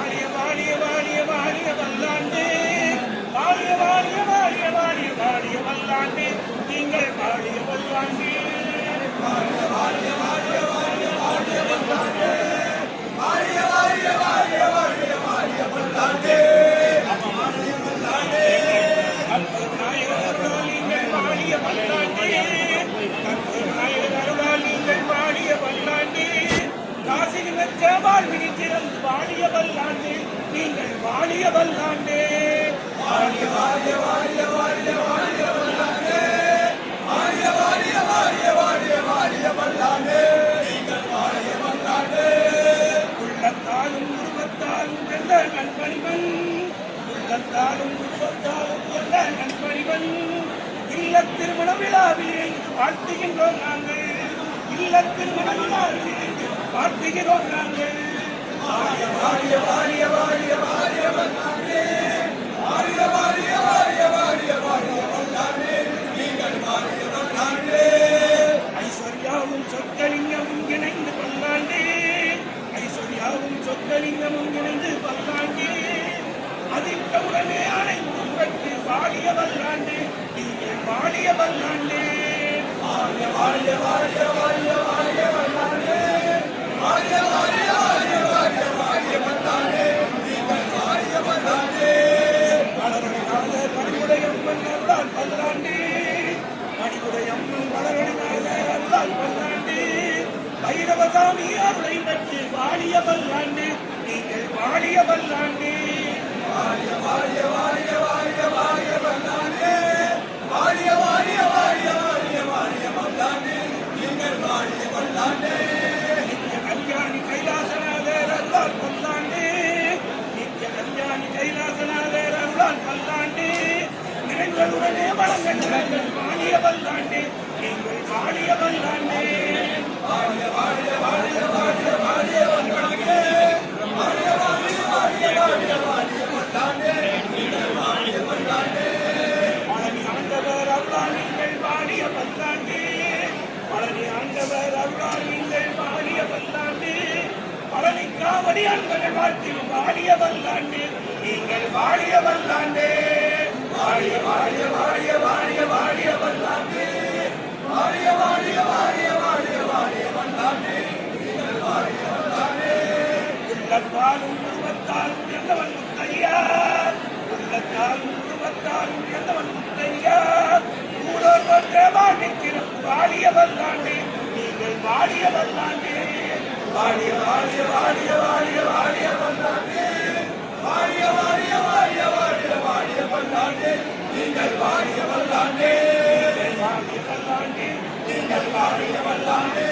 வாழிய வாழிய வாழிய வாழிய வல்லாண்டு வாழிய வாழிய வாழிய வாழிய வாழிய வல்லாண்டு நீங்கள் வாழிய வல்லாண்டு காசினி விழித்திருந்து வாழியவள் திறந்து நீங்கள் வாழியவள் வல்லாண்டு வாழிய வாழிய வாழிய வாழிய வாழிய வல்லாண்டு வாழிய வாழிய வாழிய வாழிய வாழிய வல்லாண்டு நீங்கள் வாழிய வல்லாண்டு உள்ளத்தாலும் உருவத்தாலும் எந்த நண்பனிவன் உள்ளத்தாலும் உருவத்தாலும் நண்பனிவன் இல்ல திருமண விழாவில் இணைந்து வாழ்த்துகின்றோம் நாங்கள். இல்ல திருமண விழாவில் வாழ்த்துகிறோம் நாங்கள். வாழிய வாழிய வாழிய வாழிய வாழிய வந்தாண்டே வாழிய வாழிய வாழிய வாழிய வாழிய வந்தாண்டே நீங்கள் வாழிய வந்தாண்டே ஐஸ்வர்யாவும் சொற்கலிங்கமும் இணைந்து பல்லாண்டே ஐஸ்வர்யாவும் சொற்கலிங்கமும் இணைந்து பல்லாண்டே அதிக்கவுடனே அனைத்தும் பெற்று வாழிய நீங்கள் வாழிய வாழிய வாழிய நீங்கள் வாழிய வாழிய வல்லாண்டு வாழிய வாழிய வாழிய நிறைந்ததுடனே வளங்கள் நிலங்கள் வாழிய நீங்கள் வாழிய வல்லாண்டு வாழிய வாழிய வாழிய வாழிய வாழிய வல்லாண்டு வாழிய வாழிய வாழிய வாழிய வாழிய வல்லாண்டு நீங்கள் வாழிய வல்லாண்டு பழனி ஆண்டவர் அருளால் நீங்கள் வாழிய வல்லாண்டு பழனி ஆண்டவர் அருளால் நீங்கள் பழனி காவடி அன்பர்கள் வாழ்த்தில் நீங்கள் வாழிய வாழிய வாழிய வாழிய வாழிய வல்லாண்டு வாழிய நீங்கள் வாழிய வல்லாண்டு உள்ளத்தாலும் உருவத்தாலும் எந்தவன் முத்தையார் உள்ளத்தாலும் உருவத்தாலும் எந்தவன் நீங்கள் வாழிய வல்லாண்டு.